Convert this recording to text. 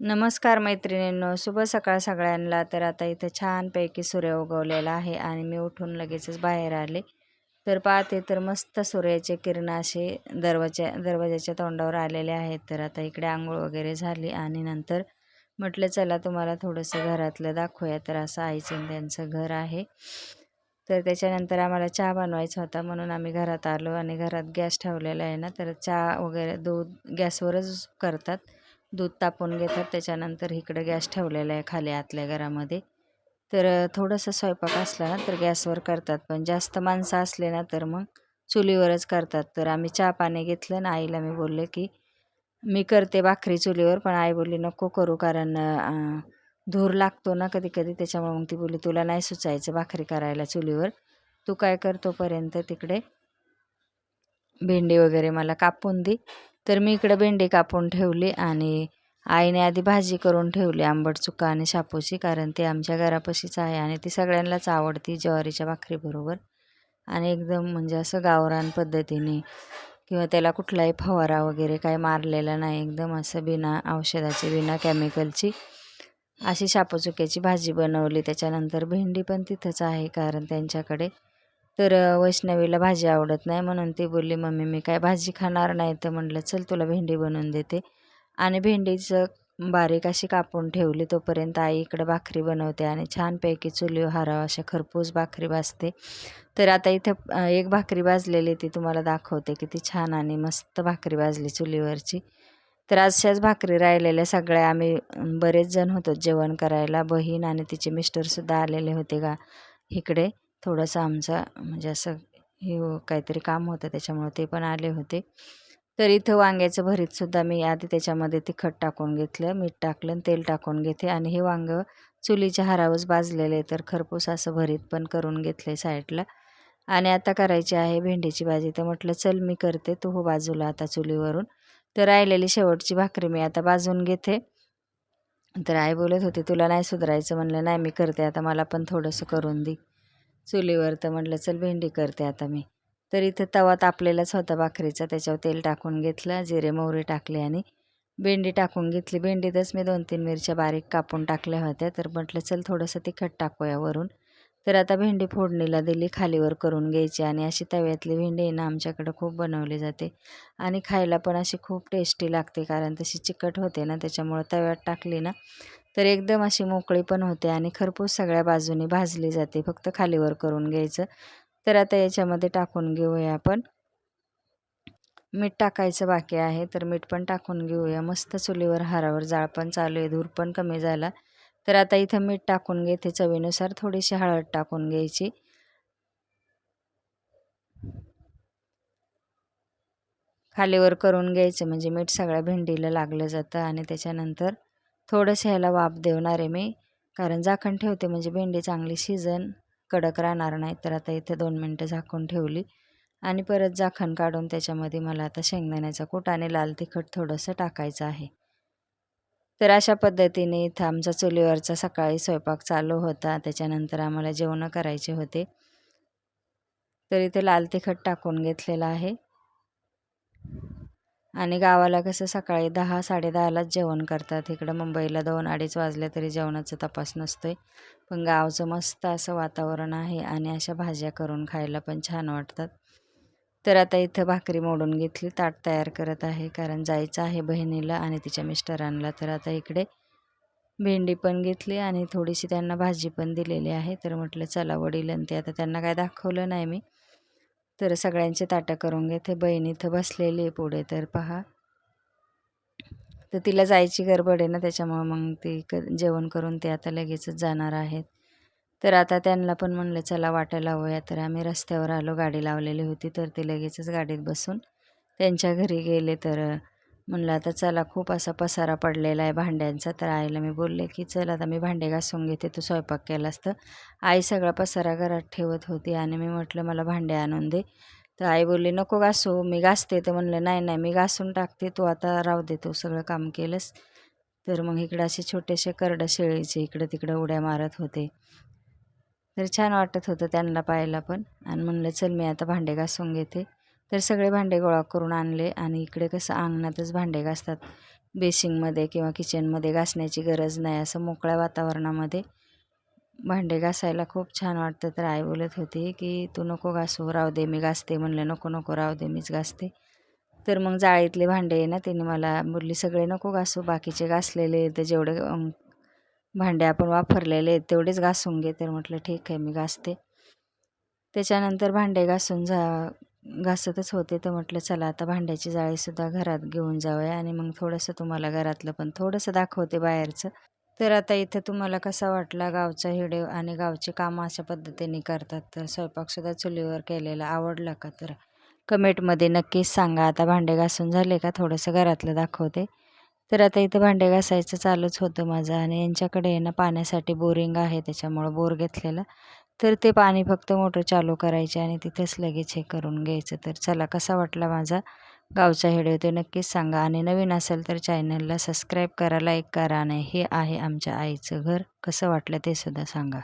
नमस्कार मैत्रिणींनो शुभ सकाळ सगळ्यांना. तर आता इथं छानपैकी सूर्य उगवलेला आहे आणि मी उठून लगेचच बाहेर आले. तर पाहते तर मस्त सूर्याचे किरण असे दरवाजा दरवाजाच्या तोंडावर आलेले आहेत. तर आता इकडे आंघोळ वगैरे झाली आणि नंतर म्हटलं चला तुम्हाला थोडंसं घरातलं दाखवूया. तर असं आईचं त्यांचं घर आहे. तर त्याच्यानंतर आम्हाला चहा बनवायचा होता म्हणून आम्ही घरात आलो आणि घरात गॅस ठेवलेला आहे ना तर चहा वगैरे दूध गॅसवरच करतात. दूध तापून घेतात. त्याच्यानंतर इकडं गॅस ठेवलेला आहे खाली आतल्या घरामध्ये. तर थोडंसं स्वयंपाक असला ना तर गॅसवर करतात. पण जास्त माणसं असले ना तर मग चुलीवरच करतात. तर आम्ही चहा पाणी घेतलं ना आईला मी बोलले की मी करते भाकरी चुलीवर पण आई बोलली नको करू कारण धूर लागतो ना कधी कधी त्याच्यामुळे मग ती बोलली तुला नाही सुचायचं भाकरी करायला चुलीवर. तू काय करतोपर्यंत तिकडे भेंडी वगैरे मला कापून दे. तर मी इकडं भेंडी कापून ठेवली आणि आईने आधी भाजी करून ठेवली आंबट चुका आणि शापूची कारण ते आमच्या घरापाशीच आहे आणि ती सगळ्यांनाच आवडती ज्वारीच्या भाकरीबरोबर. आणि एकदम म्हणजे असं गावरान पद्धतीने किंवा त्याला कुठलाही फवारा वगैरे काही मारलेला नाही एकदम असं बिना औषधाची बिना केमिकलची अशी शापूचुक्याची भाजी बनवली. त्याच्यानंतर भेंडी पण तिथंच आहे कारण त्यांच्याकडे तर वैष्णवीला भाजी आवडत नाही म्हणून ती बोलली मम्मी मी काय भाजी खाणार नाही. तर म्हटलं चल तुला भेंडी बनवून देते. आणि भेंडीचं बारीक अशी कापून ठेवली तोपर्यंत आई इकडं भाकरी बनवते आणि छानपैकी चुली हाराव अशा खरपूस भाकरी भाजते. तर आता इथं एक भाकरी भाजलेली ती तुम्हाला दाखवते किती छान आणि मस्त भाकरी भाजली चुलीवरची. तर अशाच भाकरी राहिलेल्या सगळ्या आम्ही बरेच जण होतो जेवण करायला. बहीण आणि तिचे मिस्टरसुद्धा आलेले होते का इकडे. थोडंसं आमचा म्हणजे असं हे हो, काहीतरी काम होतं त्याच्यामुळं ते पण आले होते. तर इथं वांग्याचं भरीतसुद्धा मी आधी त्याच्यामध्ये तिखट टाकून घेतलं मीठ टाकलं आणि तेल टाकून घेते. आणि हे वांगं चुलीच्या हारावच भाजलेले तर खरपूस असं भरीत पण करून घेतले साईडला. आणि आता करायची आहे भेंडीची भाजी. तर म्हटलं चल मी करते तू हो बाजूला आता चुलीवरून. तर राहिलेली शेवटची भाकरी मी आता बाजून घेते. तर आई बोलत होती तुला नाही सुधारायचं. म्हणलं नाही मी करते. आता मला पण थोडंसं करून दे. चुलीवर तर म्हटलं चल भेंडी करते आता मी. तर इथं तवा तापलेलाच होता भाकरीचा त्याच्यावर तेल टाकून घेतलं जिरे मोहरी टाकले आणि भेंडी टाकून घेतली. भेंडीतच मी दोन तीन मिरच्या बारीक कापून टाकल्या होत्या. तर म्हटलं चल थोडंसं तिखट टाकूया वरून. तर आता भेंडी फोडणीला दिली खालीवर करून घ्यायची आणि अशी तव्यातली भेंडी ना आमच्याकडं खूप बनवली जाते. आणि खायला पण अशी खूप टेस्टी लागते कारण तशी चिकट होते ना त्याच्यामुळं तव्यात टाकली ना तर एकदम अशी मोकळी पण होते आणि खरपूस सगळ्या बाजूनी भाजली जाते. फक्त खालीवर करून घ्यायचं. तर आता याच्यामध्ये टाकून घेऊया आपण. मीठ टाकायचं बाकी आहे. तर मीठ पण टाकून घेऊया. मस्त चुलीवर हारावर जाळ पण चालू आहे. धूर पण कमी झाला. तर आता इथं मीठ टाकून घेते. चवीनुसार थोडीशी हळद टाकून घ्यायची. खालीवर करून घ्यायचं. म्हणजे मीठ सगळ्या भेंडीला लागलं जातं आणि त्याच्यानंतर थोडंसं ह्याला वाफ देवणार आहे मी. कारण झाकण ठेवते म्हणजे भेंडी चांगली शिजन कडक राहणार नाही. तर आता इथे दोन मिनटं झाकून ठेवली. आणि परत झाकण काढून त्याच्यामध्ये मला आता शेंगदाण्याचा कूट आणि लाल तिखट थोडंसं टाकायचं आहे. तर अशा पद्धतीने इथं आमचा चुलीवरचा सकाळी स्वयंपाक चालू होता. त्याच्यानंतर आम्हाला जेवणं करायचे होते. तर इथे लाल तिखट टाकून घेतलेलं आहे. आणि गावाला कसं सकाळी दहा साडेदहालाच जेवण करतात. इकडं मुंबईला दोन अडीच वाजले तरी जेवणाचा तपास नसतोय. पण गावचं मस्त असं वातावरण आहे आणि अशा भाज्या करून खायला पण छान वाटतात. तर आता इथं भाकरी मोडून घेतली ताट तयार करत आहे. कारण जायचं आहे बहिणीला आणि तिच्या मिस्टरांना. तर आता इकडे भेंडी पण घेतली आणि थोडीशी त्यांना भाजी पण दिलेली आहे. तर म्हटलं चला वडील आणि ते आता त्यांना काय दाखवलं नाही मी. तर सगळ्यांचे ताटं करून घेते. बहीण इथं बसलेली आहे पुढे तर पहा. तर तिला जायची गडबड आहे ना त्याच्यामुळं मग ती क जेवण करून ते आता लगेचच जाणार आहेत. तर आता त्यांना पण म्हणलं चला वाटा लावूया. तर आम्ही रस्त्यावर आलो गाडी लावलेली होती तर ते लगेचच गाडीत बसून त्यांच्या घरी गेले. तर म्हणलं आता चला खूप असा पसारा पडलेला आहे भांड्यांचा. तर आईला मी बोलले की चल आता मी भांडे घासून घेते तू स्वयंपाक केला असतं आई सगळा पसारा घरात ठेवत होती आणि मी म्हटलं मला भांडे आणून दे. तर आई बोलली नको घासू मी घासते. तर म्हणलं नाही नाही मी घासून टाकते तू आता राहू दे तू सगळं काम केलंस. तर मग इकडं असे छोटेसे करडं शेळीचे इकडं तिकडं उड्या मारत होते. तर छान वाटत होतं त्यांना पाहायला पण. आणि म्हणलं चल मी आता भांडे घासून घेते. तर सगळे भांडे गोळा करून आणले आणि इकडे कसं अंगणातच भांडे घासतात. बेसिंगमध्ये किंवा किचनमध्ये घासण्याची गरज नाही. असं मोकळ्या वातावरणामध्ये भांडे घासायला खूप छान वाटतं. तर आई बोलत होती की तू नको घासू राहू दे मी घासते. म्हणलं नको नको राहू दे मीच घासते. तर मग जाळीतले भांडे आहे ना तिने मला बोलली सगळे नको घासू बाकीचे घासलेले तर जेवढे भांडे आपण वापरलेले आहेत तेवढेच घासून घे. तर म्हटलं ठीक आहे मी घासते. त्याच्यानंतर भांडे घासून जा घासतच होते तर म्हटलं चला आता भांड्याची जाळीसुद्धा घरात घेऊन जाऊया आणि मग थोडंसं तुम्हाला घरातलं पण थोडंसं दाखवते बाहेरचं. तर आता इथं तुम्हाला कसा वाटला गावचा हिडिओ आणि गावची कामं अशा पद्धतीने करतात? तर स्वयंपाकसुद्धा चुलीवर केलेला आवडला का? तर कमेंटमध्ये नक्कीच सांगा. आता भांडे घासून झाले का? थोडंसं घरातलं दाखवते. तर आता इथं भांडे घासायचं चालूच होतं माझं आणि यांच्याकडे आहे ना पाण्यासाठी बोरिंग आहे त्याच्यामुळं बोर घेतलेला. तर ते पाणी फक्त मोटर चालू करायचे आणि तिथेच लगेच हे करून घ्यायचं. तर चला कसा वाटला माझा गावचा व्हिडिओ ते नक्कीच सांगा. आणि नवीन असेल तर चॅनलला सबस्क्राईब करा लाईक करा आणि हे आहे आमच्या आईचं घर. कसं वाटलं ते सुद्धा सांगा.